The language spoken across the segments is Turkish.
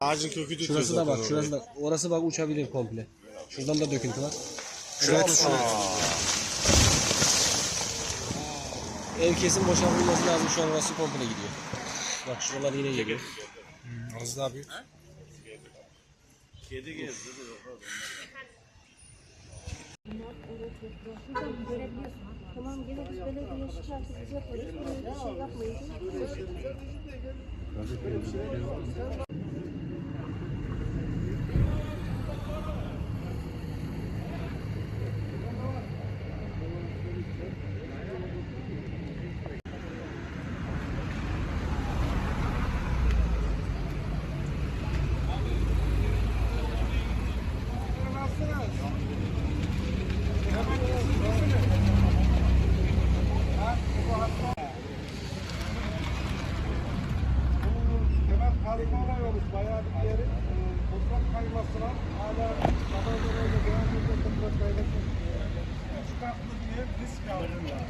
Ağacın kökü tutuyor Şurası da bak, şurası da. Orası bak uçabilir komple. Şuradan da döküntü var. Şuraya tut. Ev kesin boşaltılması lazım. Şu an orası komple gidiyor. Bak şuralar yine geliyor. Az daha büyük. Tamam gene biz belediye şikayeti biz yaparız. Böyle bir şey yapmayın. Bayağı bir yeri e, toprak kaymasına hala Kapadokya devam ediyor toprak kayması. Çıkartlı diye risk aldılar.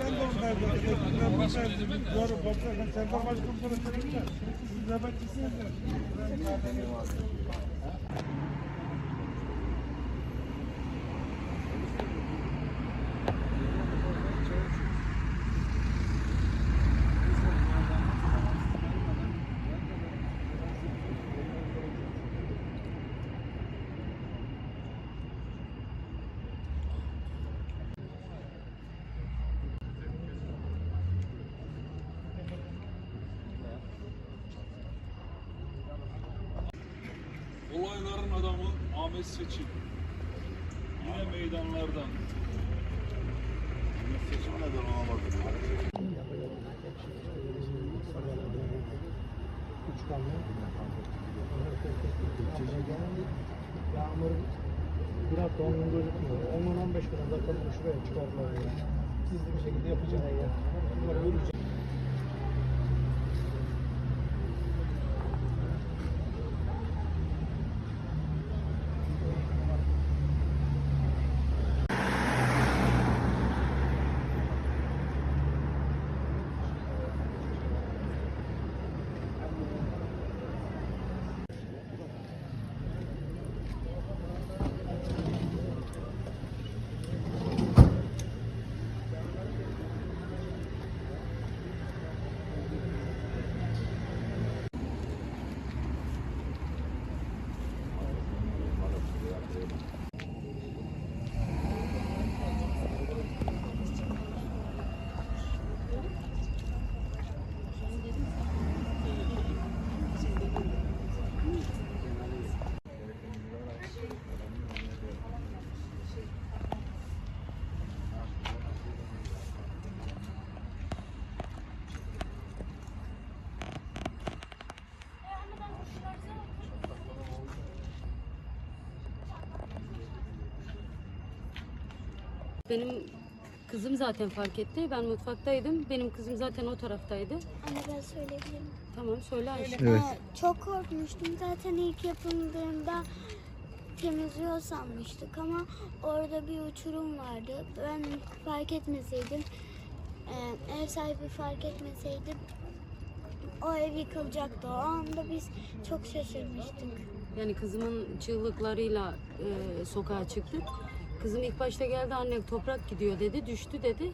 Ben de oradaydım. Ben buradaydım. Doğru, komiserim. Serdar Başkan sonra söyleyince, Siz nöbetçisiniz ya. Ben zaten Olayların adamı Ahmet Seçim. Yine meydanlardan. Ahmet Seçim neden olamadı? Yağmur bir hafta 10 gün gözükmüyor. 10 15 gün zaten şuraya çıkardılar. ya. Gizli bir şekilde yapacağız ya. Bunlar Benim kızım zaten fark etti. Ben mutfaktaydım. Benim kızım zaten o taraftaydı. Anne ben söyleyebilirim. Tamam söyle Ayşe. Ee, çok korkmuştum. Zaten ilk yapıldığında temizliyor sanmıştık ama orada bir uçurum vardı. Ben fark etmeseydim, e, ev sahibi fark etmeseydi o ev yıkılacaktı. O anda biz çok şaşırmıştık. Yani kızımın çığlıklarıyla e, sokağa çıktık. Kızım ilk başta geldi anne toprak gidiyor dedi. Düştü dedi.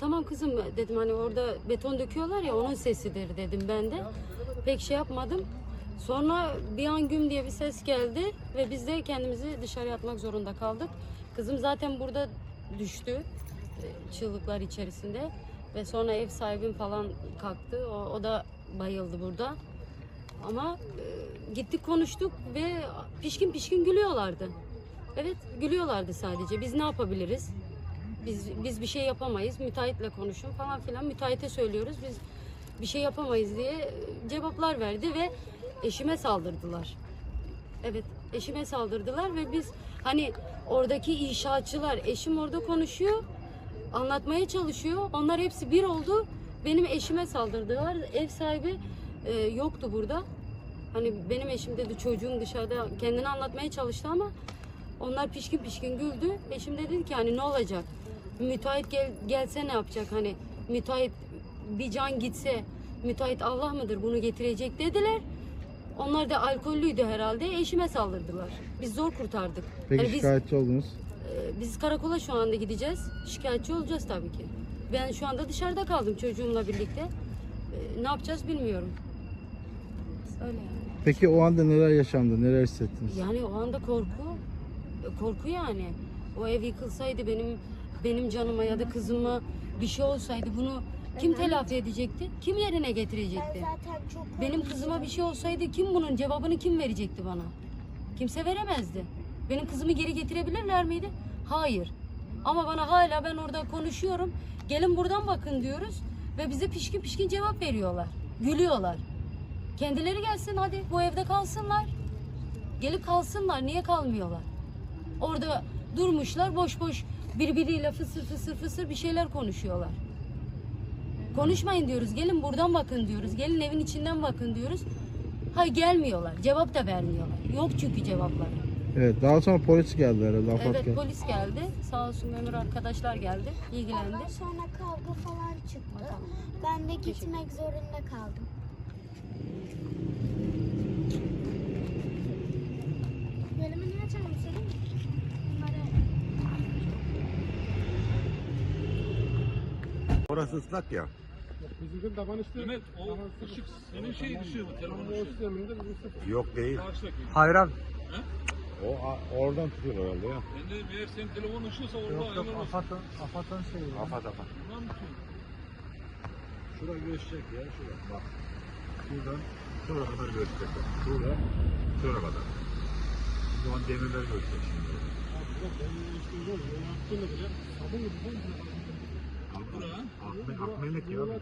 Tamam kızım dedim hani orada beton döküyorlar ya onun sesidir dedim ben de. Pek şey yapmadım. Sonra bir an güm diye bir ses geldi ve biz de kendimizi dışarı atmak zorunda kaldık. Kızım zaten burada düştü e, çığlıklar içerisinde ve sonra ev sahibim falan kalktı. O, o da bayıldı burada. Ama e, gittik konuştuk ve pişkin pişkin gülüyorlardı. Evet gülüyorlardı sadece. Biz ne yapabiliriz? Biz biz bir şey yapamayız. Müteahhitle konuşun falan filan. Müteahhite söylüyoruz. Biz bir şey yapamayız diye cevaplar verdi ve eşime saldırdılar. Evet eşime saldırdılar ve biz hani oradaki inşaatçılar eşim orada konuşuyor anlatmaya çalışıyor. Onlar hepsi bir oldu. Benim eşime saldırdılar. Ev sahibi e, yoktu burada. Hani benim eşim dedi çocuğum dışarıda kendini anlatmaya çalıştı ama onlar pişkin pişkin güldü. Eşim de dedi ki hani ne olacak? Müteahhit gel, gelse ne yapacak hani müteahhit bir can gitse müteahhit Allah mıdır bunu getirecek dediler. Onlar da alkollüydü herhalde. Eşime saldırdılar. Biz zor kurtardık. Peki Yani biz- şikayetçi oldunuz. ee, Biz karakola şu anda gideceğiz. Şikayetçi olacağız tabii ki. Ben şu anda dışarıda kaldım çocuğumla birlikte. Ee, Ne yapacağız bilmiyorum. Öyle yani. Peki o anda neler yaşandı? Neler hissettiniz? Yani o anda korku, korku yani. O ev yıkılsaydı benim benim canıma ya da kızıma bir şey olsaydı bunu kim telafi edecekti? Kim yerine Ben getirecekti? zaten çok Benim kızıma bir şey olsaydı kim bunun cevabını kim verecekti bana? Kimse veremezdi. Benim kızımı geri getirebilirler miydi? Hayır. Ama bana hala ben orada konuşuyorum. Gelin buradan bakın diyoruz ve bize pişkin pişkin cevap veriyorlar. Gülüyorlar. Kendileri gelsin hadi bu evde kalsınlar. Gelip kalsınlar. Niye kalmıyorlar? Orada durmuşlar boş boş birbiriyle fısır fısır fısır bir şeyler konuşuyorlar. Konuşmayın diyoruz. Gelin buradan bakın diyoruz. Gelin evin içinden bakın diyoruz. Hay gelmiyorlar. Cevap da vermiyorlar. Yok çünkü cevapları. Evet daha sonra polis geldi herhalde. Afat Evet geldi. polis geldi. Sağ olsun memur arkadaşlar geldi. ilgilendi. Ondan sonra kavga falan çıktı. Ben de gitmek zorunda kaldım. Orası ıslak ya. Bizim taban işte. Mehmet o ışık senin şey ışığı mı? Telefonun O ışığı. sisteminde bizim Yok değil. Karşıdaki. Hayır abi. O a- oradan tutuyor herhalde ya. Ben de meğer senin telefonun ışığıysa orada ayarlar olsun. Afat'ın, Afat'ın şeyi. Afat afat. Bundan mı tutuyor? Şura göçecek ya şura. Bak. Şuradan şuraya kadar göçecek. Şura şuraya kadar. O zaman demirler göçecek şimdi. Bura. Hoặc mình.